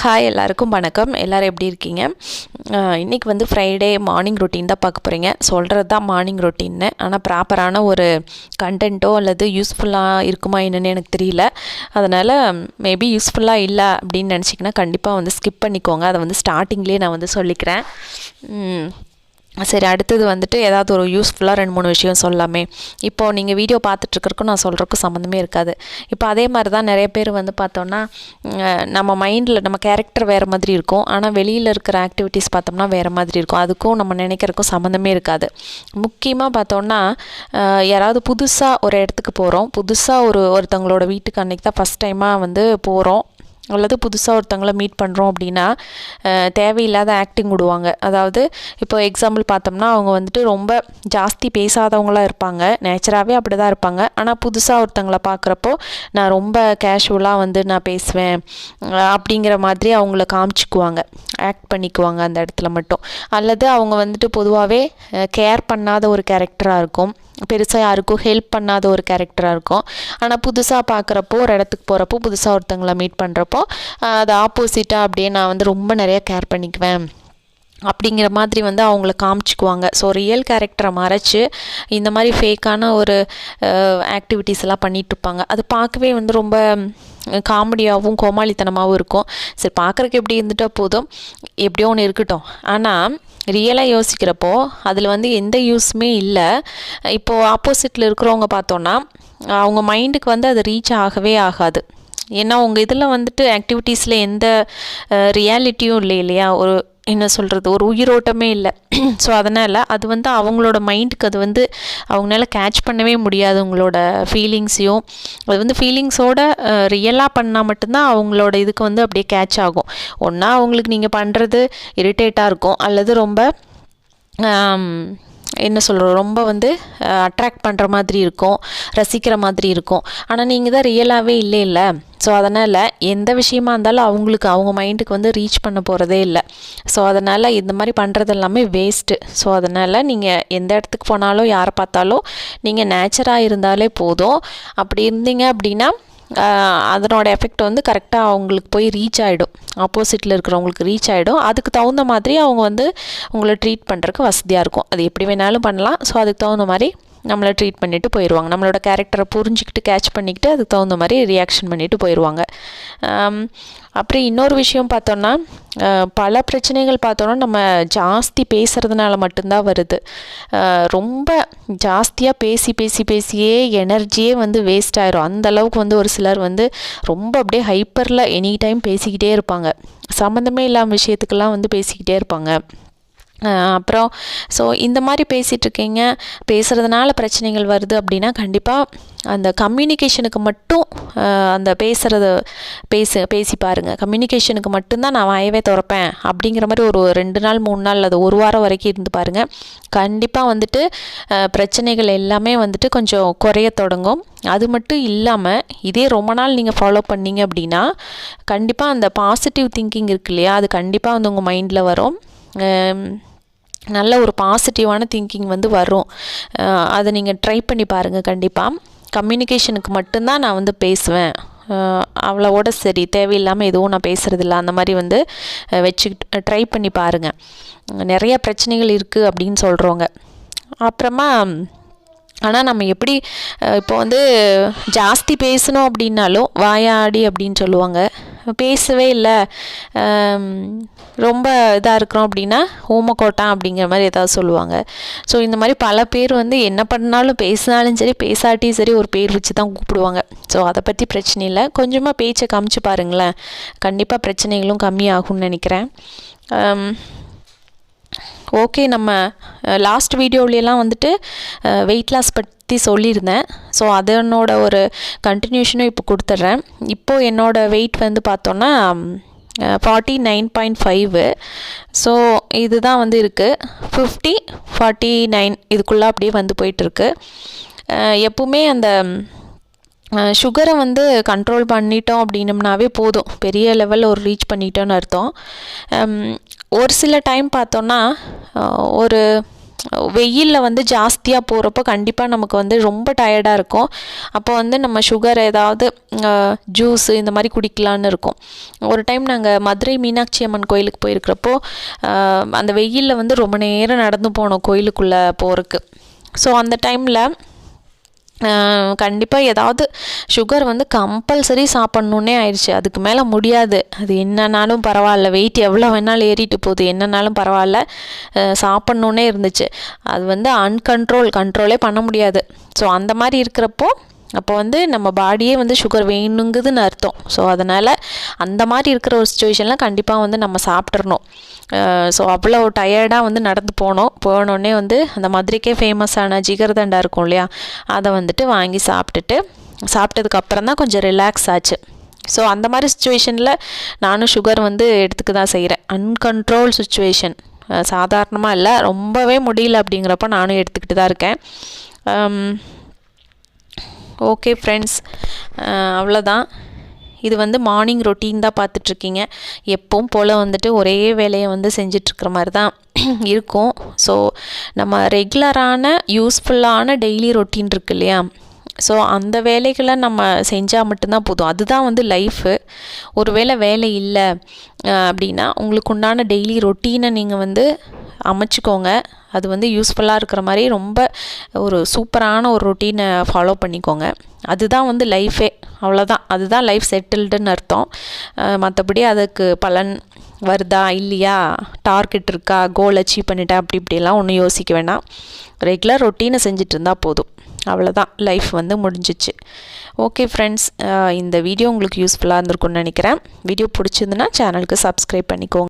Hi எல்லாருக்கும் வணக்கம். எல்லோரும் எப்படி இருக்கீங்க? இன்றைக்கி வந்து ஃப்ரைடே மார்னிங் ரொட்டீன் தான் பார்க்க போகிறீங்க சொல்கிறது தான் மார்னிங் ரொட்டீன்னு ஆனால் ப்ராப்பரான ஒரு கண்டென்ட்டோ அல்லது யூஸ்ஃபுல்லாக இருக்குமா என்னன்னு எனக்கு தெரியல. அதனால் மேபி யூஸ்ஃபுல்லாக இல்லை அப்படின்னு நினச்சிங்கன்னா கண்டிப்பாக வந்து ஸ்கிப் பண்ணிக்கோங்க. அதை வந்து ஸ்டார்டிங்லேயே நான் வந்து சொல்லிக்கிறேன். சரி அடுத்தது வந்துட்டு ஏதாவது ஒரு யூஸ்ஃபுல்லாக ரெண்டு மூணு விஷயம் சொல்லலாமே இப்போது நீங்கள் வீடியோ பார்த்துட்ருக்கறக்கும் நான் சொல்கிறக்கும் சம்மந்தமே இருக்காது. இப்போ அதே மாதிரி தான் நிறைய பேர் வந்து பார்த்தோன்னா நம்ம மைண்டில் நம்ம கேரக்டர் வேறு மாதிரி இருக்கும். ஆனால் வெளியில் இருக்கிற ஆக்டிவிட்டீஸ் பார்த்தோம்னா வேறு மாதிரி இருக்கும். அதுக்கும் நம்ம நினைக்கிறதுக்கும் சம்மந்தமே இருக்காது. முக்கியமாக பார்த்தோன்னா யாராவது புதுசாக ஒரு இடத்துக்கு போகிறோம் புதுசாக ஒரு ஒருத்தவங்களோட வீட்டுக்கு அன்றைக்கி தான் ஃபஸ்ட் டைமாக வந்து போகிறோம் அல்லது புதுசாக ஒருத்தவங்கள மீட் பண்ணுறோம் அப்படின்னா தேவையில்லாத ஆக்டிங் விடுவாங்க. அதாவது இப்போ எக்ஸாம்பிள் பார்த்தோம்னா அவங்க வந்துட்டு ரொம்ப ஜாஸ்தி பேசாதவங்களாக இருப்பாங்க. நேச்சராகவே அப்படி தான் இருப்பாங்க. ஆனால் புதுசாக ஒருத்தவங்கள பார்க்குறப்போ நான் ரொம்ப கேஷுவலாக வந்து நான் பேசுவேன். அப்படிங்கிற மாதிரி அவங்கள காமிச்சிக்குவாங்க. ஆக்ட் பண்ணிக்குவாங்க அந்த இடத்துல மட்டும். அல்லது அவங்க வந்துட்டு பொதுவாகவே கேர் பண்ணாத ஒரு கேரக்டராக இருக்கும். பெருசாக யாருக்கும் ஹெல்ப் பண்ணாத ஒரு கேரக்டராக இருக்கும். ஆனால் புதுசாக பார்க்குறப்போ ஒரு இடத்துக்கு போகிறப்போ புதுசாக ஒருத்தங்களை மீட் பண்ணுறப்போ அது ஆப்போசிட்டாக அப்படியே நான் வந்து ரொம்ப நிறைய கேர் பண்ணிக்குவேன். அப்படிங்கிற மாதிரி வந்து அவங்கள காமிச்சிக்குவாங்க. ஸோ ரியல் கேரக்டரை மறைச்சு இந்த மாதிரி ஃபேக்கான ஒரு ஆக்டிவிட்டீஸ் எல்லாம் பண்ணிகிட்ருப்பாங்க அது பார்க்கவே வந்து ரொம்ப காமெடியாகவும் கோமாளித்தனமாகவும் இருக்கும். சரி பார்க்குறக்கு எப்படி இருந்துட்டால் போதும்? எப்படியோ ஒன்று இருக்கட்டும். ஆனால் ரியலாக யோசிக்கிறப்போ அதில் வந்து எந்த யூஸுமே இல்லை. இப்போது ஆப்போசிட்டில் இருக்கிறவங்க பார்த்தோன்னா அவங்க மைண்டுக்கு வந்து அது ரீச் ஆகவே ஆகாது. ஏன்னா உங்கள் இதில் வந்துட்டு ஆக்டிவிட்டீஸில் எந்த ரியாலிட்டியும் இல்லை இல்லையா? ஒரு என்ன சொல்கிறது ஒரு உயிரோட்டமே இல்லை. ஸோ அதனால் அது வந்து அவங்களோட மைண்டுக்கு அது வந்து அவங்களால கேட்ச் பண்ணவே முடியாது உங்களோட ஃபீலிங்ஸையும் அது வந்து ஃபீலிங்ஸோட ரியலாக பண்ணால் மட்டும்தான் அவங்களோட இதுக்கு வந்து அப்படியே கேட்ச் ஆகும். ஒன்றா அவங்களுக்கு நீங்கள் பண்ணுறது இரிட்டேட்டாக இருக்கும். அல்லது ரொம்ப என்ன சொல்கிறோம் ரொம்ப வந்து அட்ராக்ட் பண்ணுற மாதிரி இருக்கும் ரசிக்கிற மாதிரி இருக்கும். ஆனால் நீங்கள் தான் ரியலாகவே இல்லை இல்லை. ஸோ அதனால் எந்த விஷயமா இருந்தாலும் அவங்களுக்கு அவங்க மைண்டுக்கு வந்து ரீச் பண்ண போகிறதே இல்லை. ஸோ அதனால் இந்த மாதிரி பண்ணுறது எல்லாமே வேஸ்ட்டு ஸோ அதனால் நீங்கள் எந்த இடத்துக்கு போனாலும் யாரை பார்த்தாலும் நீங்கள் நேச்சராக இருந்தாலே போதும். அப்படி இருந்தீங்க அப்படின்னா அதனோட எஃபெக்ட் வந்து கரெக்டாக அவங்களுக்கு போய் ரீச் ஆகிடும் ஆப்போசிட்டில் இருக்கிறவங்களுக்கு ரீச் ஆகிடும் அதுக்கு தகுந்த மாதிரி அவங்க வந்து உங்களை ட்ரீட் பண்ணுறதுக்கு வசதியாக இருக்கும். அது எப்படி வேணாலும் பண்ணலாம். ஸோ அதுக்கு தகுந்த மாதிரி நம்மளை ட்ரீட் பண்ணிவிட்டு போயிடுவாங்க நம்மளோட கேரக்டரை புரிஞ்சுக்கிட்டு கேட்ச் பண்ணிக்கிட்டு அதுக்கு தகுந்த மாதிரி ரியாக்ஷன் பண்ணிவிட்டு போயிடுவாங்க அப்புறம் இன்னொரு விஷயம் பார்த்தோன்னா பல பிரச்சனைகள் பார்த்தோன்னா நம்ம ஜாஸ்தி பேசுகிறதுனால மட்டும்தான் வருது. ரொம்ப ஜாஸ்தியாக பேசி பேசி பேசியே எனர்ஜியே வந்து வேஸ்ட் ஆயிரும். அந்த அளவுக்கு வந்து ஒரு சிலர் வந்து ரொம்ப அப்படியே ஹைப்பரில் எனி டைம் பேசிக்கிட்டே இருப்பாங்க. சம்மந்தமே இல்லாமல் விஷயத்துக்கெல்லாம் வந்து பேசிக்கிட்டே இருப்பாங்க. அப்புறம் ஸோ இந்த மாதிரி பேசிகிட்டு இருக்கீங்க பேசுகிறதுனால பிரச்சனைகள் வருது அப்படின்னா கண்டிப்பாக அந்த கம்யூனிகேஷனுக்கு மட்டும் அந்த பேசுகிறத பேசு பேசி பாருங்கள் கம்யூனிகேஷனுக்கு மட்டும்தான் நான் வாயவே திறப்பேன் அப்படிங்கிற மாதிரி ஒரு ரெண்டு நாள் மூணு நாள் அது ஒரு வாரம் வரைக்கும் இருந்து பாருங்கள் கண்டிப்பாக வந்துட்டு பிரச்சனைகள் எல்லாமே வந்துட்டு கொஞ்சம் குறைய தொடங்கும். அது மட்டும் இல்லாமல் இதே ரொம்ப நாள் நீங்கள் ஃபாலோ பண்ணீங்க அப்படின்னா கண்டிப்பாக அந்த பாசிட்டிவ் திங்கிங் இருக்கு இல்லையா அது கண்டிப்பாக வந்து உங்கள் மைண்டில் வரும். நல்ல ஒரு பாசிட்டிவான திங்கிங் வந்து வரும். அதை நீங்கள் ட்ரை பண்ணி பாருங்கள் கண்டிப்பாக கம்யூனிகேஷனுக்கு மட்டும்தான் நான் வந்து பேசுவேன். அஹ் அவ்வளவோட சரி தேவையில்லாமல் எதுவும் நான் பேசுகிறதில்ல அந்த மாதிரி வந்து வச்சுக்கிட்டு ட்ரை பண்ணி பாருங்கள் நிறைய பிரச்சனைகள் இருக்குது அப்படின்னு சொல்கிறவங்க அப்புறமா ஆனால் நம்ம எப்படி இப்போ வந்து ஜாஸ்தி பேசணும் அப்படின்னாலும் வாயாடி அப்படின்னு சொல்லுவாங்க. பேசவே இல்லை. ரொம்ப இதாக இருக்கிறோம் அப்படின்னா ஊமக்கோட்டான் அப்படிங்கிற மாதிரி ஏதாவது சொல்லுவாங்க. ஸோ இந்த மாதிரி பல பேர் வந்து என்ன பண்ணாலும் பேசினாலும் சரி பேசாட்டியும் சரி ஒரு பேர் வச்சு தான் கூப்பிடுவாங்க. ஸோ அதை பற்றி பிரச்சனை இல்லை. கொஞ்சமாக பேச்சை காமிச்சு பாருங்களேன். கண்டிப்பாக பிரச்சனைகளும் கம்மியாகும்னு நினைக்கிறேன். ஓகே நம்ம லாஸ்ட் வீடியோவிலலாம் வந்துட்டு வெயிட் லாஸ் பற்றி சொல்லியிருந்தேன். ஸோ அதனோட ஒரு கண்டினியூஷனும் இப்போ கொடுத்துட்றேன். இப்போது என்னோடய வெயிட் வந்து பார்த்தோன்னா forty nine point five so இதுதான் வந்து இருக்குது ஃபிஃப்டி ஃபார்ட்டி நைன் இதுக்குள்ளே அப்படியே வந்து போயிட்டுருக்கு எப்பவுமே அந்த சுகரை வந்து கண்ட்ரோல் பண்ணிட்டோம் அப்படின்னம்னாவே போதும். பெரிய லெவலில் ஒரு ரீச் பண்ணிட்டோன்னு அர்த்தம். ஒரு சில டைம் பார்த்தோன்னா ஒரு வெயிலில் வந்து ஜாஸ்தியாக போகிறப்போ கண்டிப்பாக நமக்கு வந்து ரொம்ப டயர்டாக இருக்கும். அப்போ வந்து நம்ம சுகர் ஏதாவது ஜூஸு இந்த மாதிரி குடிக்கலான்னு இருக்கும். ஒரு டைம் நாங்கள் மதுரை மீனாட்சி அம்மன் கோயிலுக்கு போயிருக்கிறப்போ அந்த வெயிலில் வந்து ரொம்ப நேரம் நடந்து போனோம் கோயிலுக்குள்ளே போகிறதுக்கு ஸோ அந்த டைமில் கண்டிப்பாக ஏதாவது சுகர் வந்து கம்பல்சரி சாப்பிட்ணுன்னே ஆயிடுச்சு. அதுக்கு மேலே முடியாது. அது என்னன்னாலும் பரவாயில்ல. வெயிட் எவ்வளோ வேணாலும் ஏறிட்டு போகுது. என்னன்னாலும் பரவாயில்ல. சாப்பிட்ணுன்னே இருந்துச்சு. அது வந்து அன்கண்ட்ரோல் கண்ட்ரோலே பண்ண முடியாது. ஸோ அந்த மாதிரி இருக்கிறப்போ அப்போ வந்து நம்ம பாடியே வந்து சுகர் வேணுங்குதுன்னு அர்த்தம். ஸோ அதனால் அந்த மாதிரி இருக்கிற ஒரு சுச்சுவேஷன்லாம் கண்டிப்பாக வந்து நம்ம சாப்பிட்றணும் ஸோ அவ்வளோ டயர்டாக வந்து நடந்து போனோம். போனோடனே வந்து அந்த மதுரைக்கே ஃபேமஸான ஜிகர்தண்டா இருக்கும் இல்லையா? அதை வந்துட்டு வாங்கி சாப்பிட்டுட்டு சாப்பிட்டதுக்கப்புறம் தான் கொஞ்சம் ரிலாக்ஸ் ஆச்சு. ஸோ அந்த மாதிரி சுச்சுவேஷனில் நானும் சுகர் வந்து எடுத்துக்க தான் செய்கிறேன் அன்கண்ட்ரோல் சுச்சுவேஷன் சாதாரணமாக இல்லை ரொம்பவே முடியல அப்படிங்கிறப்ப நானும் எடுத்துக்கிட்டு தான் இருக்கேன். ஓகே ஃப்ரெண்ட்ஸ் அவ்வளோதான் இது வந்து மார்னிங் ரொட்டீன் தான் பார்த்துட்ருக்கீங்க. எப்பவும் போல் வந்துட்டு ஒரே வேலையை வந்து செஞ்சிட்ருக்கிற மாதிரி தான் இருக்கும். ஸோ நம்ம ரெகுலரான யூஸ்ஃபுல்லான டெய்லி ரொட்டீன் இருக்கு இல்லையா? ஸோ அந்த வேலைகளை நம்ம செஞ்சால் மட்டும்தான் போதும். அதுதான் வந்து லைஃபு ஒருவேளை வேலை இல்லை அப்படின்னா உங்களுக்கு உண்டான டெய்லி ரொட்டீனை நீங்கள் வந்து அமைச்சுக்கோங்க. அது வந்து யூஸ்ஃபுல்லாக இருக்கிற மாதிரி ரொம்ப ஒரு சூப்பரான ஒரு ரொட்டீனை ஃபாலோ பண்ணிக்கோங்க. அதுதான் வந்து லைஃபே அவ்வளோதான் அதுதான் லைஃப் செட்டில்டுன்னு அர்த்தம். மற்றபடி அதுக்கு பலன் வருதா இல்லையா? டார்கெட் இருக்கா? கோல் அச்சீவ் பண்ணிட்டேன் அப்படி இப்படிலாம் ஒன்றும் யோசிக்க வேணாம். ரெகுலர் ரொட்டீனை செஞ்சுட்டு இருந்தால் போதும். அவ்வளோதான் லைஃப் வந்து முடிஞ்சிச்சு. ஓகே ஃப்ரெண்ட்ஸ் இந்த வீடியோ உங்களுக்கு யூஸ்ஃபுல்லாக இருந்திருக்கும்னு நினைக்கிறேன். வீடியோ பிடிச்சிருந்துன்னா சேனலுக்கு சப்ஸ்கிரைப் பண்ணிக்கோங்க.